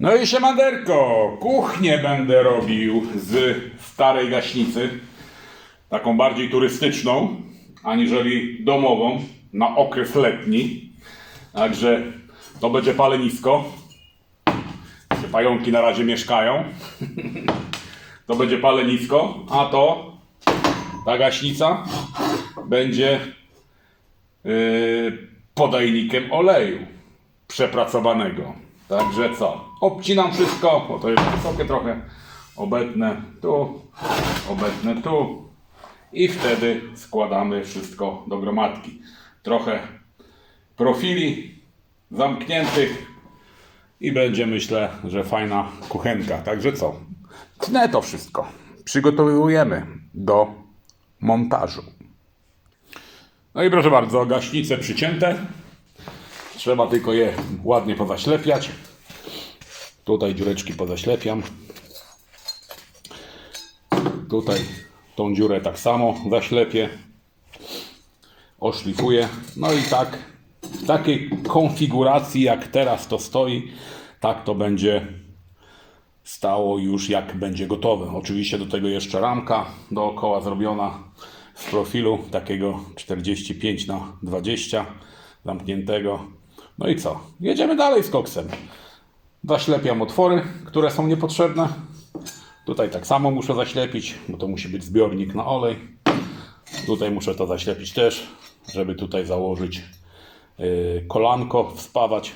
No i siemanderko, kuchnię będę robił z starej gaśnicy, taką bardziej turystyczną, aniżeli domową, na okres letni. Także to będzie palenisko, gdzie pająki na razie mieszkają. To będzie palenisko, a to ta gaśnica będzie yy, podajnikiem oleju przepracowanego. Także co? Obcinam wszystko, bo to jest wysokie trochę. Obetnę tu, obetnę tu i wtedy składamy wszystko do gromadki. Trochę profili zamkniętych i będzie myślę, że fajna kuchenka. Także co? Tnę to wszystko. Przygotowujemy do montażu. No i proszę bardzo, gaśnice przycięte. Trzeba tylko je ładnie pozaślepiać. Tutaj dziureczki pozaślepiam. Tutaj tą dziurę tak samo zaślepię. Oszlifuję. No i tak, w takiej konfiguracji jak teraz to stoi, tak to będzie stało już jak będzie gotowe. Oczywiście do tego jeszcze ramka dookoła zrobiona w profilu takiego 45 na 20 zamkniętego. No i co? Jedziemy dalej z koksem. Zaślepiam otwory, które są niepotrzebne. Tutaj tak samo muszę zaślepić, bo to musi być zbiornik na olej. Tutaj muszę to zaślepić też, żeby tutaj założyć yy, kolanko, wspawać.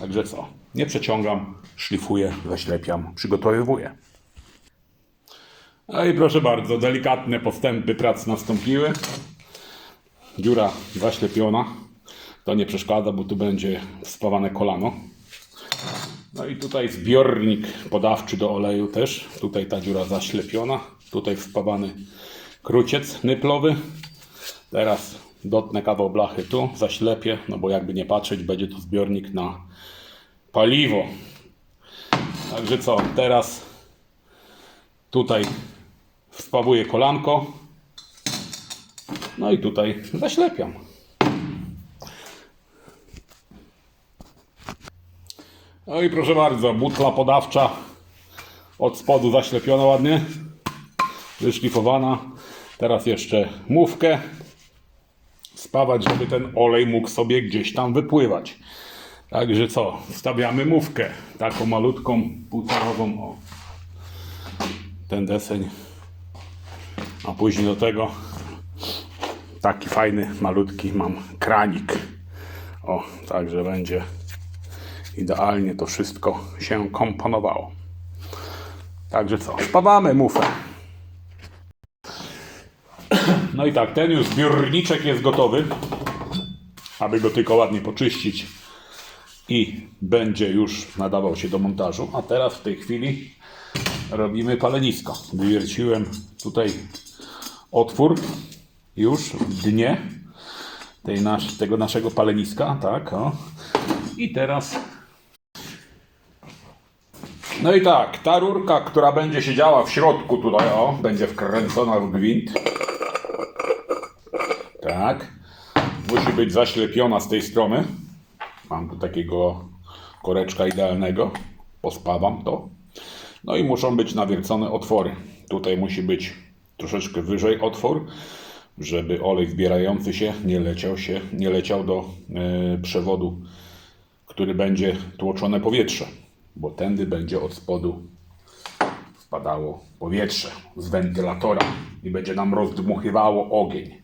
Także co? Nie przeciągam, szlifuję, zaślepiam, przygotowuję. No i proszę bardzo, delikatne postępy prac nastąpiły. Dziura zaślepiona. To nie przeszkadza, bo tu będzie spawane kolano. No i tutaj zbiornik podawczy do oleju też. Tutaj ta dziura zaślepiona. Tutaj wspawany kruciec nyplowy. Teraz dotnę kawał blachy tu, zaślepię, no bo jakby nie patrzeć, będzie to zbiornik na paliwo. Także co, teraz tutaj wspawuję kolanko. No i tutaj zaślepiam. No i proszę bardzo, butla podawcza. Od spodu zaślepiona ładnie, wyszlifowana. Teraz jeszcze mówkę. Spawać, żeby ten olej mógł sobie gdzieś tam wypływać. Także co, wstawiamy mówkę, taką malutką, półtorową, o, ten deseń, a później do tego. Taki fajny, malutki mam kranik. O, także będzie idealnie to wszystko się komponowało. Także co, spawamy mufę. No i tak, ten już zbiorniczek jest gotowy, aby go tylko ładnie poczyścić i będzie już nadawał się do montażu. A teraz w tej chwili robimy palenisko. Wywierciłem tutaj otwór już w dnie tej nasz, tego naszego paleniska, tak, o. I teraz no i tak, ta rurka, która będzie siedziała w środku tutaj, o, będzie wkręcona w gwint. Tak. Musi być zaślepiona z tej strony. Mam tu takiego koreczka idealnego. Pospawam to. No i muszą być nawiercone otwory. Tutaj musi być troszeczkę wyżej otwór, żeby olej zbierający się nie leciał, się, nie leciał do e, przewodu, który będzie tłoczone powietrze, bo tędy będzie od spodu wpadało powietrze z wentylatora i będzie nam rozdmuchiwało ogień.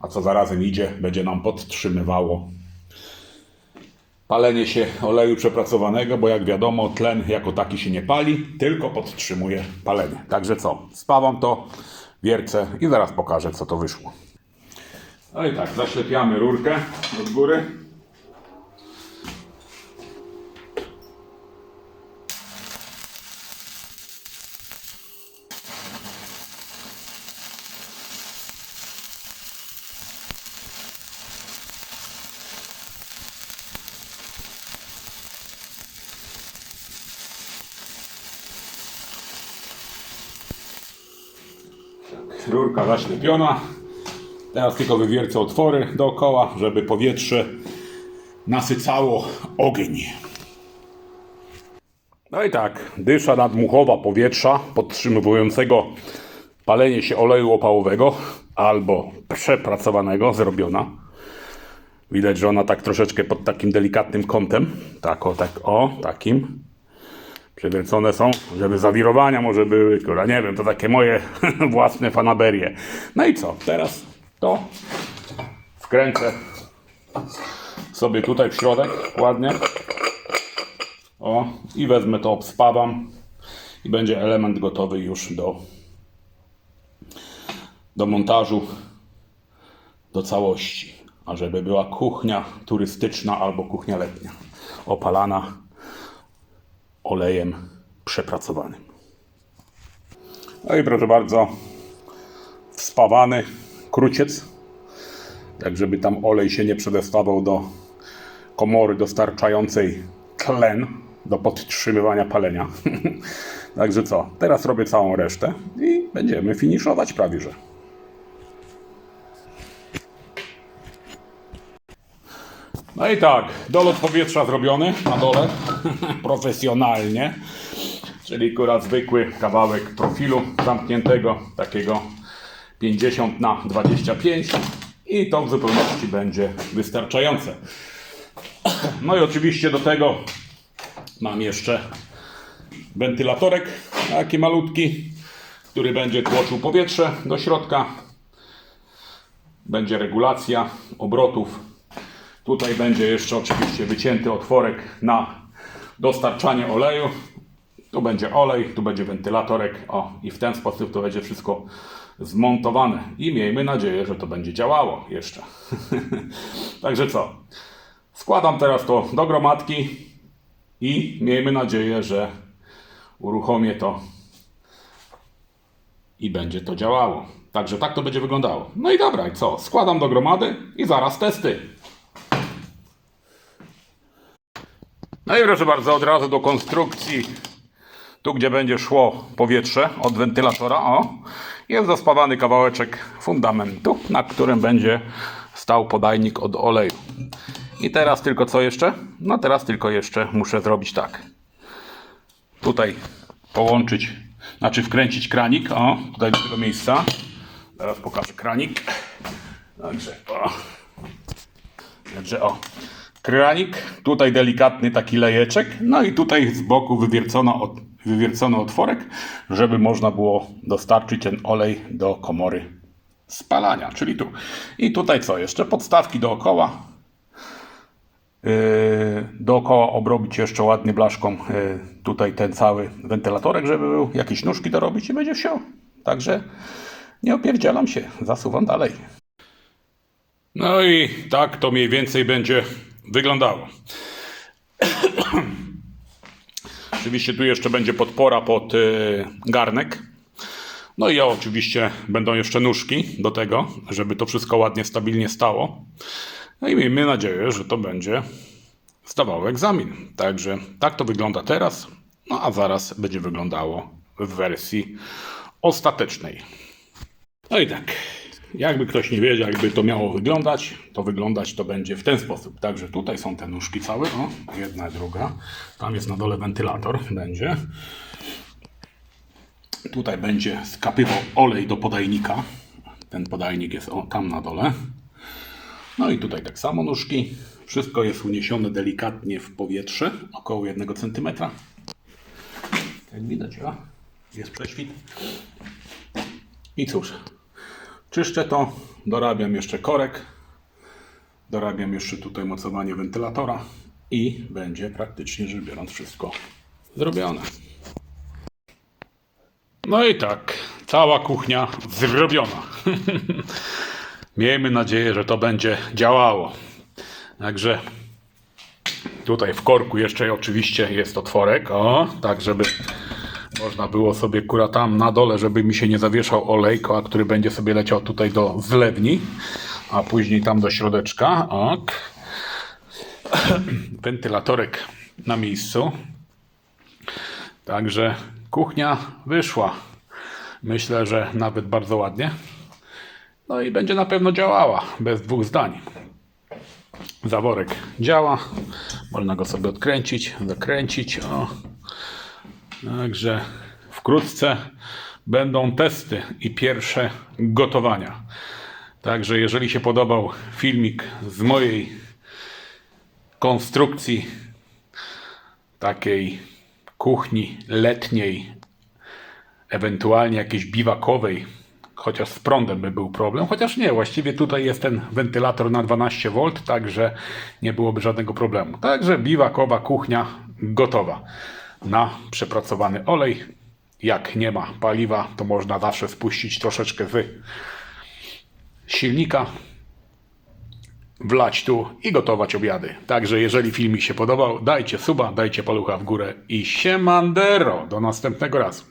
A co zarazem idzie, będzie nam podtrzymywało palenie się oleju przepracowanego, bo jak wiadomo, tlen jako taki się nie pali, tylko podtrzymuje palenie. Także co? Spawam to, wiercę i zaraz pokażę, co to wyszło. No i tak, zaślepiamy rurkę od góry. Rurka zaślepiona. Teraz tylko wywiercę otwory dookoła, żeby powietrze nasycało ogień. No i tak, dysza nadmuchowa powietrza podtrzymywującego palenie się oleju opałowego albo przepracowanego zrobiona. Widać, że ona tak troszeczkę pod takim delikatnym kątem. Tak, o, tak, o, takim. Przewiercone są, żeby zawirowania może były, kurwa, nie wiem, to takie moje własne fanaberie. No i co, teraz to wkręcę sobie tutaj w środek ładnie. O, i wezmę to, obspawam i będzie element gotowy już do, do montażu, do całości. A żeby była kuchnia turystyczna albo kuchnia letnia, opalana olejem przepracowanym. No i proszę bardzo, wspawany kruciec, tak żeby tam olej się nie przedostawał do komory dostarczającej tlen do podtrzymywania palenia. Także co, teraz robię całą resztę i będziemy finiszować prawie że. No i tak, dolot powietrza zrobiony na dole, profesjonalnie, czyli akurat zwykły kawałek profilu zamkniętego, takiego 50 na 25 i to w zupełności będzie wystarczające. No i oczywiście do tego mam jeszcze wentylatorek taki malutki, który będzie tłoczył powietrze do środka. Będzie regulacja obrotów. Tutaj będzie jeszcze oczywiście wycięty otworek na dostarczanie oleju. Tu będzie olej, tu będzie wentylatorek. O, i w ten sposób to będzie wszystko zmontowane. I miejmy nadzieję, że to będzie działało jeszcze. Także co? Składam teraz to do gromadki i miejmy nadzieję, że uruchomię to i będzie to działało. Także tak to będzie wyglądało. No i dobra, i co? Składam do gromady i zaraz testy. No i proszę bardzo, od razu do konstrukcji. Tu, gdzie będzie szło powietrze od wentylatora, o, jest zaspawany kawałeczek fundamentu, na którym będzie stał podajnik od oleju. I teraz tylko co jeszcze? No teraz tylko jeszcze muszę zrobić tak. Tutaj połączyć, znaczy wkręcić kranik, o, tutaj do tego miejsca. Teraz pokażę kranik. Także, o. Także, o. Kranik, tutaj delikatny taki lejeczek, no i tutaj z boku wywiercono, od, wywiercony otworek, żeby można było dostarczyć ten olej do komory spalania, czyli tu. I tutaj co jeszcze? Podstawki dookoła, Yy, dookoła obrobić jeszcze ładnie blaszką yy, tutaj ten cały wentylatorek, żeby był, jakieś nóżki dorobić i będzie wsią. Także nie opierdzielam się, zasuwam dalej. No i tak to mniej więcej będzie wyglądało. Oczywiście tu jeszcze będzie podpora pod yy, garnek. No i oczywiście będą jeszcze nóżki do tego, żeby to wszystko ładnie, stabilnie stało. No i miejmy nadzieję, że to będzie zdawało egzamin. Także tak to wygląda teraz, no a zaraz będzie wyglądało w wersji ostatecznej. No i tak, jakby ktoś nie wiedział, jakby to miało wyglądać, to wyglądać to będzie w ten sposób. Także tutaj są te nóżki całe, o, jedna, druga. Tam jest na dole wentylator, będzie. Tutaj będzie skapywał olej do podajnika. Ten podajnik jest o, tam na dole. No i tutaj tak samo nóżki. Wszystko jest uniesione delikatnie w powietrze, około 1 cm. Jak widać, o, jest prześwit. I cóż, czyszczę to, dorabiam jeszcze korek, dorabiam jeszcze tutaj mocowanie wentylatora i będzie praktycznie rzecz biorąc wszystko zrobione. No i tak, cała kuchnia zrobiona. Miejmy nadzieję, że to będzie działało. Także tutaj w korku jeszcze oczywiście jest otworek, o, tak żeby można było sobie kura tam na dole, żeby mi się nie zawieszał olejko, a który będzie sobie leciał tutaj do zlewni, a później tam do środeczka. Ok. Wentylatorek na miejscu. Także kuchnia wyszła. Myślę, że nawet bardzo ładnie. No i będzie na pewno działała, bez dwóch zdań. Zaworek działa, można go sobie odkręcić, zakręcić. O. Także wkrótce będą testy i pierwsze gotowania. Także jeżeli się podobał filmik z mojej konstrukcji takiej kuchni letniej, ewentualnie jakiejś biwakowej, chociaż z prądem by był problem, chociaż nie, właściwie tutaj jest ten wentylator na 12V, także nie byłoby żadnego problemu. Także biwakowa kuchnia gotowa na przepracowany olej. Jak nie ma paliwa, to można zawsze spuścić troszeczkę z silnika, wlać tu i gotować obiady. Także jeżeli film mi się podobał, dajcie suba, dajcie palucha w górę i siemandero. Do następnego razu.